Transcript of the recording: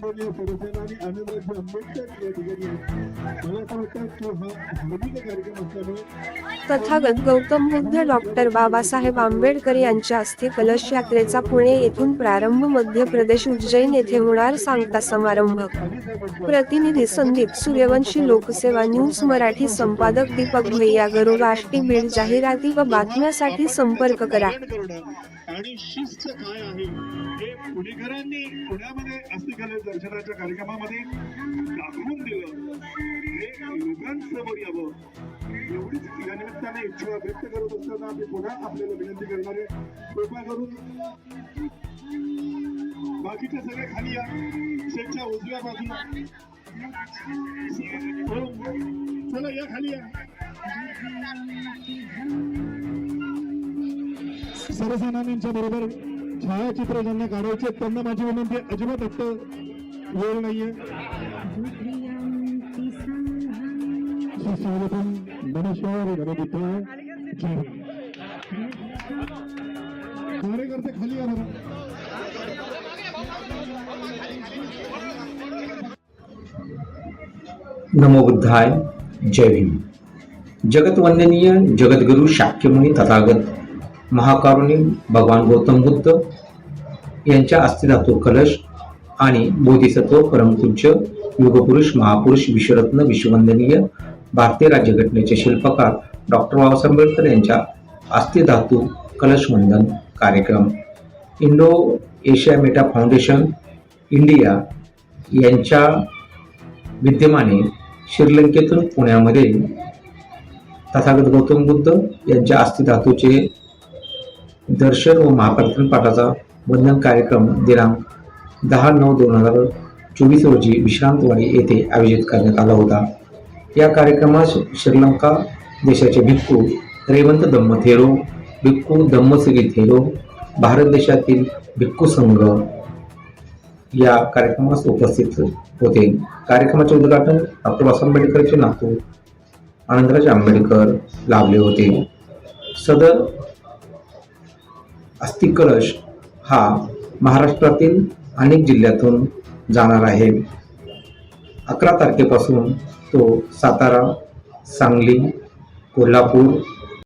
सन्माननीय आंबेडकर या ठिकाणी मला असं वाटतं की हा धार्मिक कार्यक्रम असल्यामुळे तथागत गौतम बुद्ध डॉक्टर बाबासाहेब आंबेडकर यांच्या हस्ते कलश यात्रेचा पुणे येथून प्रारंभ मध्य प्रदेश उज्जैन येथे होणार सांगता समारंभ. प्रतिनिधी संदीप सूर्यवंशी लोकसेवा न्यूज मराठी संपादक दीपक भैया गरुड आष्टी बीड जाहिराती व बातम्यासाठी संपर्क करा. आणि शिस्त काय आहे? हे पुणेकरांनी पुण्यामध्ये अस्थिकल दर्शनाच्या कार्यक्रमामध्ये दाखवून दिलं. हे लोकांसमोर यावं. एवढीच या निमित्ताने इच्छा व्यक्त करत असताना मी पुन्हा आपल्याला विनंती करणारे कृपा करून बाकीच्या सगळे खाली या. शेतच्या उजव्या बाजूला. हो. चला या खाली या. सरसेनानींच्या बरोबर छायाचित्र ज्यांना काढायचे आहेत, त्यांना माझी विनंती अजिबात आत्ता वेळ नाहीये. सुस्वागतम नमस्कार गणपती कार्यकर्ते खाली या बरं. नमो बुद्धाय. जय भीम जगतवंदनीय जगद्गुरु शाक्यमुनी तथागत महाकारुणी भगवान गौतम बुद्ध यांच्या अस्थिधातू कलश आणि बोधिसत्व परमपूज्य युगपुरुष महापुरुष विश्वरत्न विश्ववंदनीय भारतीय राज्यघटनेचे शिल्पकार डॉक्टर बाबासाहेब आंबेडकर यांच्या अस्थिधातू कलश वंदन कार्यक्रम. Indo Asia Meta Foundation India यांच्या विद्यमाने श्रीलंकेतून पुण्यामध्ये तथागत गौतम बुद्ध यांच्या अस्थिधातूचे दर्शन व महाप्रतिम पाठाचा वंदन कार्यक्रम दिनांक दहा नऊ दोन हजार चोवीस रोजी विश्रांतवाडी येथे आयोजित करण्यात आला होता. या कार्यक्रमास श्रीलंका देशाचे भिक्खू रेवंत धम्म थेरो भिक्खू धम्मसिरी थेरो भारत देशातील भिक्खू संघ या कार्यक्रमास उपस्थित होते. कार्यक्रमाचे उद्घाटन डॉक्टर बाबासाहेब आंबेडकरचे नातू आनंदराज आंबेडकर लाभले होते. सदर अस्थिकलश हा महाराष्ट्रातील अनेक जिल्ह्यातून जाणार आहे. अकरा तारखेपासून तो सातारा सांगली कोल्हापूर